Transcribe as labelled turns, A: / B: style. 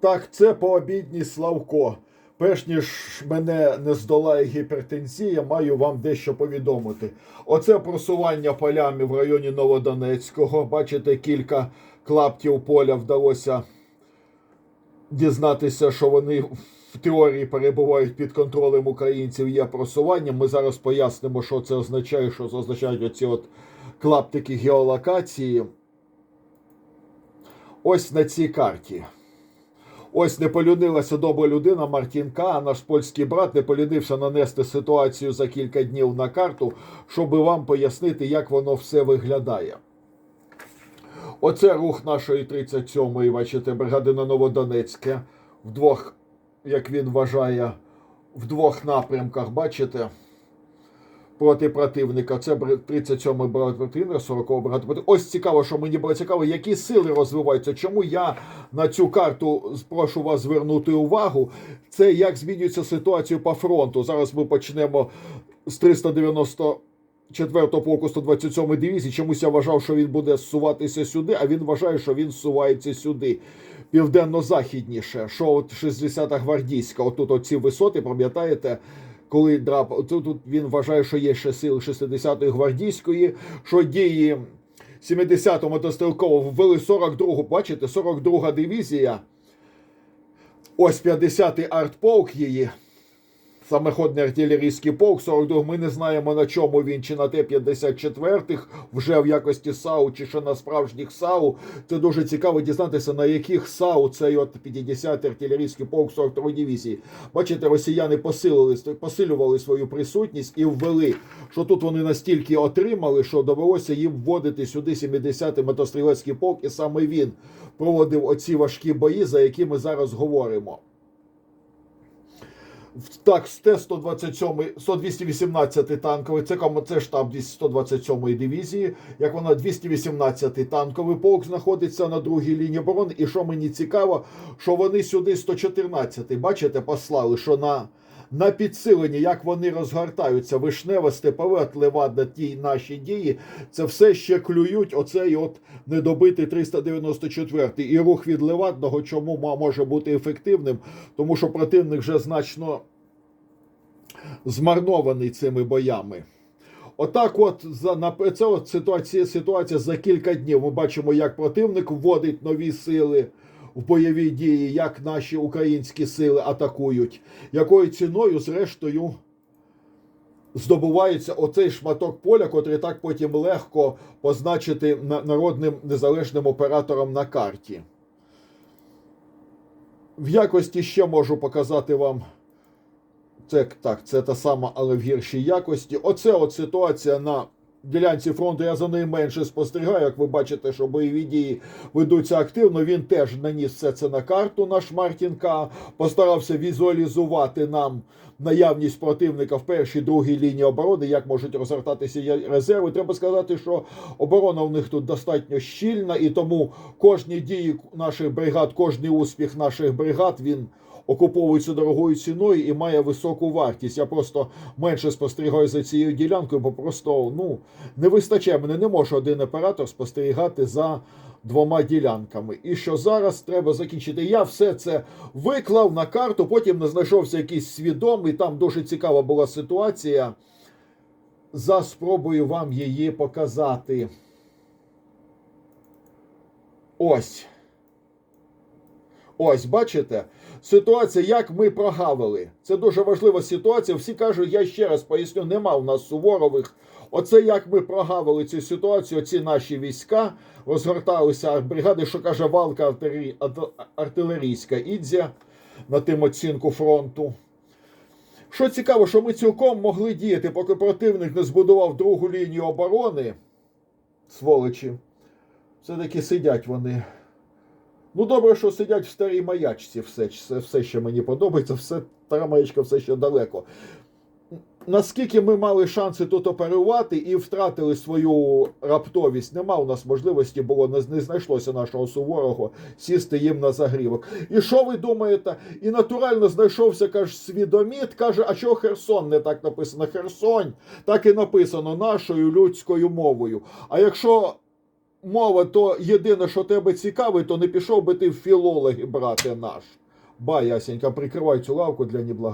A: Так, це пообідній Славко. Перш ніж мене не здолає гіпертензія, маю вам дещо повідомити. Оце просування полями в районі Новодонецького. Бачите, кілька клаптів поля вдалося дізнатися, що вони в теорії перебувають під контролем українців. Є просування. Ми зараз пояснимо, що це означає, що це означають оці от клаптики геолокації. Ось на цій карті. Ось не полюнилася добра людина Мартінка, а наш польський брат не полюнився нанести ситуацію за кілька днів на карту, щоб вам пояснити, як воно все виглядає. Оце рух нашої 37-ї, бачите, бригади на Новодонецьке. В двох, як він вважає, в двох напрямках, бачите? Проти противника. Це 37-й бригада противника, 40-го бригада противника. Ось цікаво, що мені було цікаво, які сили розвиваються. Чому я на цю карту прошу вас звернути увагу? Це як змінюється ситуація по фронту. Зараз ми почнемо з 390 4-го полку 127 дивізії. Чомусь я вважав, що він буде зсуватися сюди, а він вважає, що він зсувається сюди. Південно-західніше, що от 60-та гвардійська, отут оці висоти, пам'ятаєте, коли драп, тут, він вважає, що є ще сили 60-ї гвардійської, що дії 70-го мотострілкового ввели 42-гу, бачите, 42-га дивізія. Ось 50-й артполк її. Самоходний артилерійський полк 42 Ми не знаємо на чому він, чи на Т-54 вже в якості САУ, чи ще на справжніх САУ. Це дуже цікаво дізнатися, на яких САУ цей от 50-й артилерійський полк 42 дивізії. Бачите, росіяни посилили, посилювали свою присутність і ввели, що тут вони настільки отримали, що довелося їм вводити сюди 70-й мотострілецький полк, і саме він проводив оці важкі бої, за які ми зараз говоримо. Так, з Т-127, 118 танковий, це, це штаб 127-ї дивізії, як вона 218-й танковий полк знаходиться на другій лінії оборони. І що мені цікаво, що вони сюди 114-й, бачите, послали, що на, на підсилення, як вони розгортаються, вишневе, степове, от Левадна, ті наші дії, це все ще клюють оцей от недобитий 394-й. І рух від Левадного чому може бути ефективним? Тому що противник вже значно змарнований цими боями. Отак, от за на це от ситуація, ситуація за кілька днів. Ми бачимо, як противник вводить нові сили в бойові дії, як наші українські сили атакують, якою ціною, зрештою, здобувається оцей шматок поля, котрий так потім легко позначити народним незалежним оператором на карті. В якості ще можу показати вам. Це так, це та сама, але в гіршій якості. Оце от ситуація на ділянці фронту. Я за нею менше спостерігаю. Як ви бачите, що бойові дії ведуться активно. Він теж наніс все це на карту. Наш Мартін К. постарався візуалізувати нам наявність противника в першій другій лінії оборони, як можуть розгортатися резерви. Треба сказати, що оборона у них тут достатньо щільна, і тому кожні дії наших бригад, кожний успіх наших бригад він окуповується дорогою ціною і має високу вартість. Я просто менше спостерігаю за цією ділянкою, бо просто ну не вистачає. Мене не може один оператор спостерігати за двома ділянками. І що зараз треба закінчити. Я все це виклав на карту, потім не знайшовся якийсь свідомий. Там дуже цікава була ситуація. За спробую вам її показати. Ось. Ось, бачите? Ситуація, як ми прогавили. Це дуже важлива ситуація. Всі кажуть, я ще раз поясню, нема у нас суворових. Оце як ми прогавили цю ситуацію, ці наші війська розгорталися бригади, що каже валка артилерій- артилерійська Ідзя на тим оцінку фронту. Що цікаво, що ми цілком могли діяти, поки противник не збудував другу лінію оборони. Сволочі. Все-таки сидять вони. Ну, добре, що сидять в старій маячці, все, все, ще мені подобається, все, стара маячка все ще далеко. Наскільки ми мали шанси тут оперувати і втратили свою раптовість, нема у нас можливості було, не знайшлося нашого суворого сісти їм на загрівок. І що ви думаєте? І натурально знайшовся, каже, свідоміт, каже, а чого Херсон не так написано? Херсонь так і написано нашою людською мовою. А якщо мова то єдине, що тебе цікавить, то не пішов би ти в філологи, брате наш. Ба, Ясенька, прикривай цю лавку для неблагодарних.